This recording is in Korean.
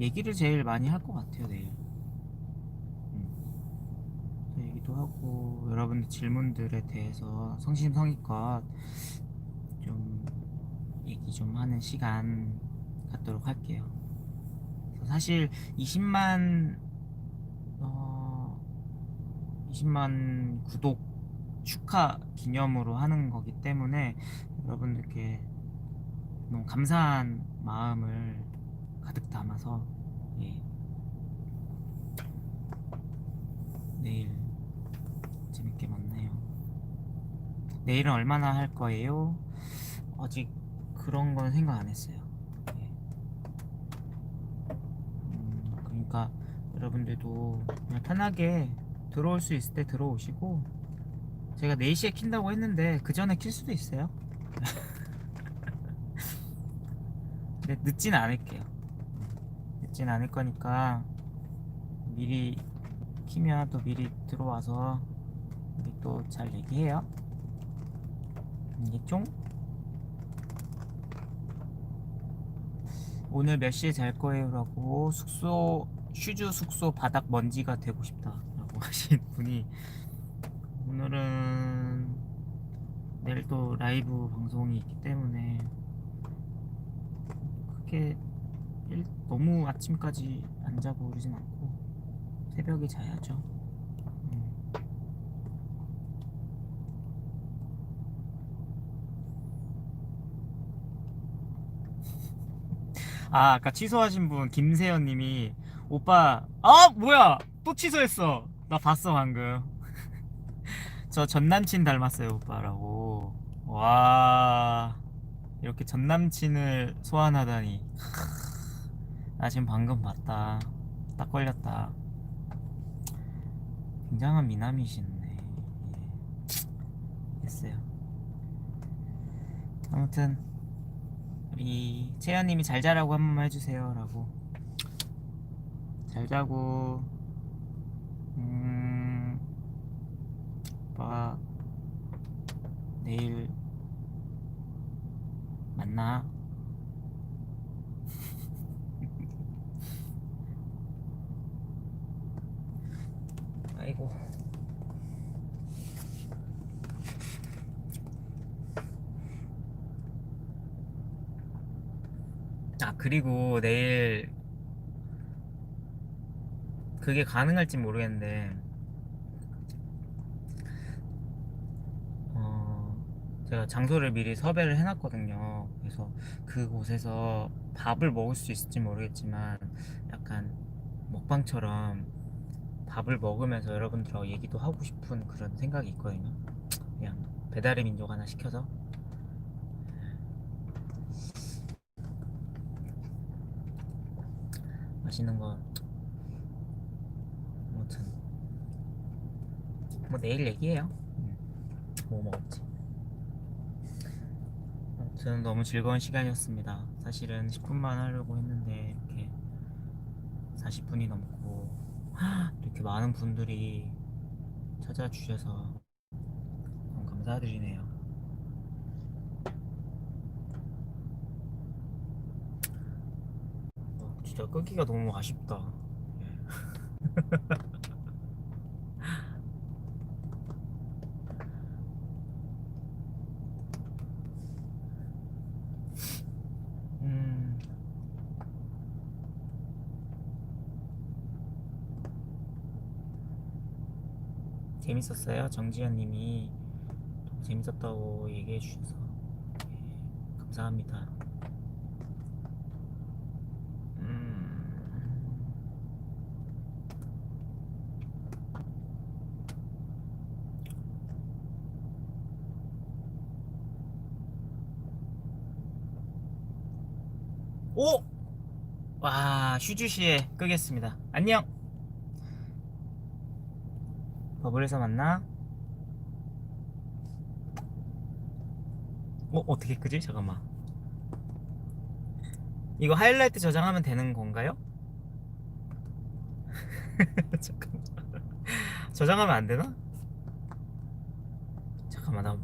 얘기를 제일 많이 할 것 같아요 내일. 음. 그 얘기도 하고 여러분들 질문들에 대해서 성심성의껏 좀 얘기 좀 하는 시간 갖도록 할게요. 사실 20만 어 20만 구독 축하 기념으로 하는 거기 때문에 여러분들께 너무 감사한 마음을 가득 담아서 예. 내일 재밌게 만나요. 내일은 얼마나 할 거예요? 아직 그런 건 생각 안 했어요. 예. 음, 그러니까 여러분들도 그냥 편하게 들어올 수 있을 때 들어오시고 제가 4시에 킨다고 했는데 그 전에 킬 수도 있어요. 늦진 않을게요. 늦진 않을 거니까 미리 키면 또 미리 들어와서 우리 또잘 얘기해요. 알겠죠? 오늘 몇 시에 잘 거예요라고 숙소 슈즈 숙소 바닥 먼지가 되고 싶다라고 하신 분이 오늘은 내일 또 라이브 방송이 있기 때문에 그렇게 일- 너무 아침까지 안 자고 그러진 않고 새벽에 자야죠. 음. 아 아까 취소하신 분 김세현님이 오빠 아 뭐야! 또 취소했어! 나 봤어 방금. 저 전남친 닮았어요 오빠라고. 와. 이렇게 전남친을 소환하다니 나 지금 방금 봤다. 딱 걸렸다. 굉장한 미남이시네. 예. 됐어요. 아무튼 우리 채연님이 잘 자라고 한 번만 해주세요 라고. 잘 자고. 음 오빠 내일 만나 아이고. 아 그리고 내일 그게 가능할지 모르겠는데. 어 제가 장소를 미리 섭외를 해놨거든요. 그래서 그곳에서 밥을 먹을 수 있을지 모르겠지만 약간 먹방처럼 밥을 먹으면서 여러분들하고 얘기도 하고 싶은 그런 생각이 있거든요. 그냥 배달의 민족 하나 시켜서. 맛있는 거. 아무튼. 뭐 내일 얘기해요. 음, 뭐 먹었지? 아무튼 너무 즐거운 시간이었습니다. 사실은 10분만 하려고 했는데 이렇게 40분이 넘고 이렇게 많은 분들이 찾아주셔서 너무 감사드리네요 어, 진짜 끄기가 너무 아쉽다. 예. 음. 재밌었어요. 정지현님이 재밌었다고 얘기해 주셔서 예, 감사합니다. 음. 오! 와, 슈즈시에 끄겠습니다. 안녕! 버블에서 만나? 어, 어떻게 끄지? 잠깐만. 이거 하이라이트 저장하면 되는 건가요? 잠깐만. 저장하면 안 되나? 잠깐만, 나